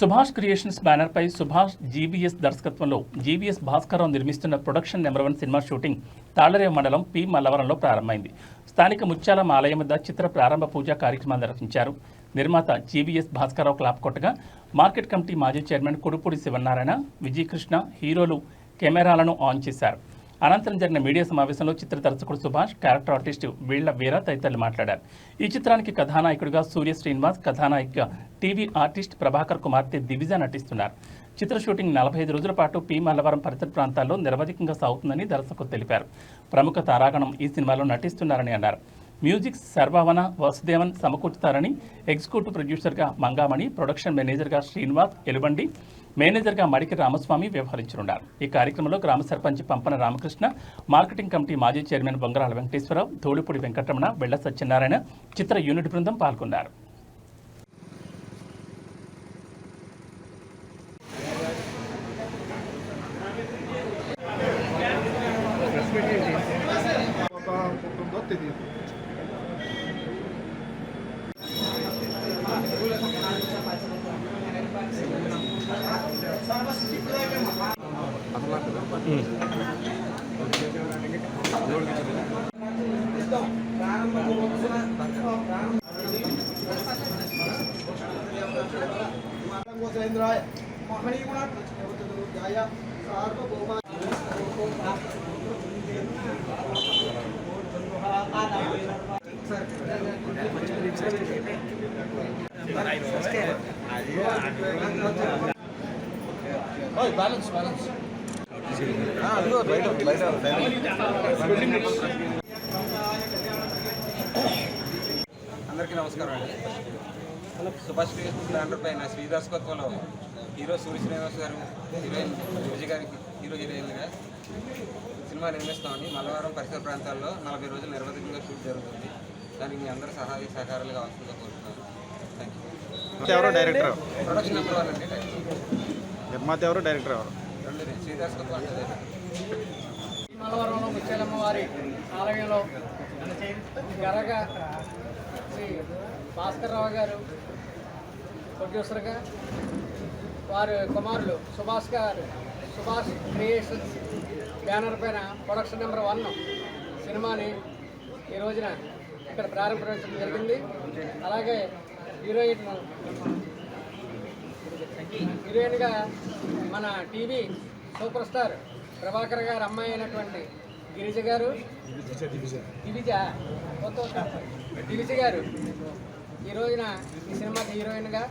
Subhash creations బ్యానర్పై Subhash GBS దర్శకత్వంలో GBS Bhaskararao నిర్మిస్తున్న production number one cinema shooting తాళరేవ మండలం పి మల్లవరంలో ప్రారంభమైంది. స్థానిక ముత్యాలం ఆలయం వద్ద చిత్ర ప్రారంభ పూజా కార్యక్రమాన్ని నిర్వహించారు. నిర్మాత జీబీఎస్ భాస్కరరావు క్లాప్ కొట్టగా మార్కెట్ కమిటీ మాజీ చైర్మన్ కుడుపూడి శివనారాయణ విజయకృష్ణ హీరోలు కెమెరాలను ఆన్ చేశారు. అనంతరం జరిగిన మీడియా సమావేశంలో చిత్ర దర్శకుడు సుభాష్ క్యారెక్టర్ ఆర్టిస్ట్ వీళ్ళ వీర తదితరులు మాట్లాడారు. ఈ చిత్రానికి కథానాయకుడిగా సూర్య శ్రీనివాస్ కథానాయిక టీవీ ఆర్టిస్ట్ ప్రభాకర్ కుమార్తె దివిజ నటిస్తున్నారు. చిత్ర షూటింగ్ నలభై ఐదు రోజుల పాటు పి మల్లవరం పరిసర ప్రాంతాల్లో నిరవధికంగా సాగుతుందని దర్శకుడు తెలిపారు. ప్రముఖ తారాగణం ఈ సినిమాలో నటిస్తున్నారని అన్నారు. మ్యూజిక్ సర్వావన వసుదేవన్ సమకూర్చుతారని ఎగ్జిక్యూటివ్ ప్రొడ్యూసర్గా మంగామణి ప్రొడక్షన్ మేనేజర్గా శ్రీనివాస్ ఎలుబండి మేనేజర్గా మడికి రామస్వామి వ్యవహరించనున్నారు. ఈ కార్యక్రమంలో గ్రామ సర్పంచ్ పంపన రామకృష్ణ మార్కెటింగ్ కమిటీ మాజీ చైర్మన్ బొంగరాల వెంకటేశ్వరరావు ధూళిపూడి వెంకటరమణ వెళ్ళ సత్యనారాయణ చిత్ర యూనిట్ బృందం పాల్గొన్నారు. ఉంటుందో తెలియదు గోసేంద్రాయ సార్వభౌమ బ్యాలెన్స్ బ్యాలెన్స్ అందరికీ నమస్కారం అండి. సుభాష్ క్రియేషన్స్ బ్యానర్ పైన శ్రీదర్శకత్వంలో హీరో సూర్య శ్రీనివాస్ గారు హీరోయిన్ విజయ్ గారికి హీరో హీరోయిన్గా సినిమా నిర్మిస్తామని మలవారం పరిసర ప్రాంతాల్లో నలభై రోజులు నిర్వధికంగా షూట్ జరుగుతుంది. దానికి మీ అందరూ సహాయ సహకారాలు కావాల్సిందిగా కోరుతున్నాను. ఎవరు? డైరెక్టర్ నిర్మాత ఎవరు? డైరెక్టర్ ఎవరు? మలవరంలో ముత్యాలమ్మ వారి ఆలయంలో గరగా శ్రీ భాస్కర్రావు గారు ప్రొడ్యూసర్గా వారి కుమారులు సుభాష్ గారు సుభాష్ క్రియేషన్స్ బ్యానర్ పైన ప్రొడక్షన్ నెంబర్ వన్ సినిమాని ఈ రోజున ఇక్కడ ప్రారంభించడం జరిగింది. అలాగే హీరోయిన్ హీరోయిన్గా మన టీవీ సూపర్ స్టార్ ప్రభాకర్ గారు అమ్మాయి అయినటువంటి గిరిజ గారు దివిజ గిరిజ గారు ఈ రోజున ఈ సినిమాకి హీరోయిన్గా